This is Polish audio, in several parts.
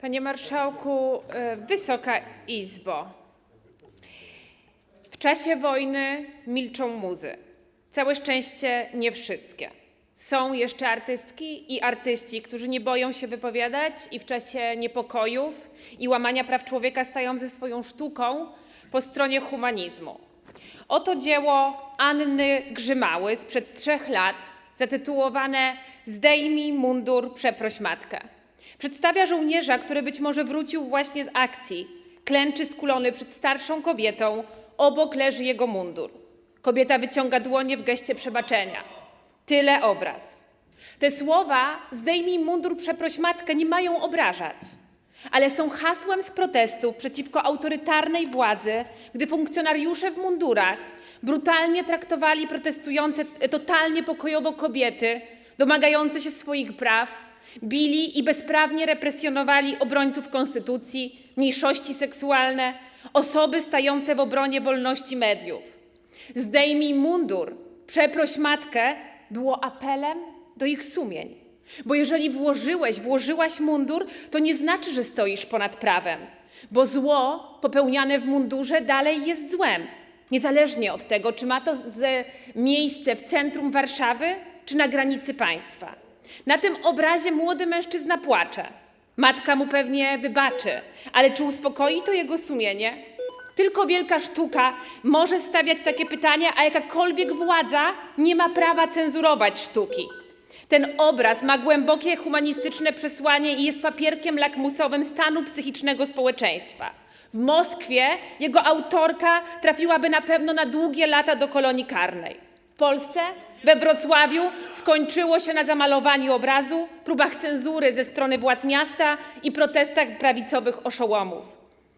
Panie Marszałku, e, Wysoka Izbo. W czasie wojny milczą muzy. Całe szczęście nie wszystkie. Są jeszcze artystki i artyści, którzy nie boją się wypowiadać i w czasie niepokojów i łamania praw człowieka stają ze swoją sztuką po stronie humanizmu. Oto dzieło Anny Grzymały sprzed trzech lat, zatytułowane Zdejmij mundur, przeproś matkę. Przedstawia żołnierza, który być może wrócił właśnie z akcji. Klęczy skulony przed starszą kobietą, obok leży jego mundur. Kobieta wyciąga dłonie w geście przebaczenia. Tyle obraz. Te słowa, zdejmij mundur, przeproś matkę, nie mają obrażać, ale są hasłem z protestów przeciwko autorytarnej władzy, gdy funkcjonariusze w mundurach brutalnie traktowali protestujące totalnie pokojowo kobiety, domagające się swoich praw, bili i bezprawnie represjonowali obrońców konstytucji, mniejszości seksualne, osoby stające w obronie wolności mediów. Zdejmij mundur, przeproś matkę było apelem do ich sumień. Bo jeżeli włożyłeś, włożyłaś mundur, to nie znaczy, że stoisz ponad prawem, bo zło popełniane w mundurze dalej jest złem, niezależnie od tego, czy ma to miejsce w centrum Warszawy, czy na granicy państwa. Na tym obrazie młody mężczyzna płacze. Matka mu pewnie wybaczy, ale czy uspokoi to jego sumienie? Tylko wielka sztuka może stawiać takie pytania, a jakakolwiek władza nie ma prawa cenzurować sztuki. Ten obraz ma głębokie humanistyczne przesłanie i jest papierkiem lakmusowym stanu psychicznego społeczeństwa. W Moskwie jego autorka trafiłaby na pewno na długie lata do kolonii karnej. Polsce, we Wrocławiu, skończyło się na zamalowaniu obrazu, próbach cenzury ze strony władz miasta i protestach prawicowych oszołomów.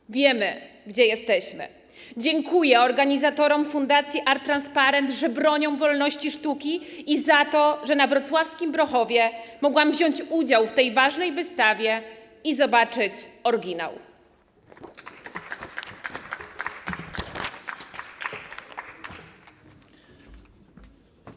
Wiemy, gdzie jesteśmy. Dziękuję organizatorom Fundacji Art Transparent, że bronią wolności sztuki i za to, że na wrocławskim Brochowie mogłam wziąć udział w tej ważnej wystawie i zobaczyć oryginał.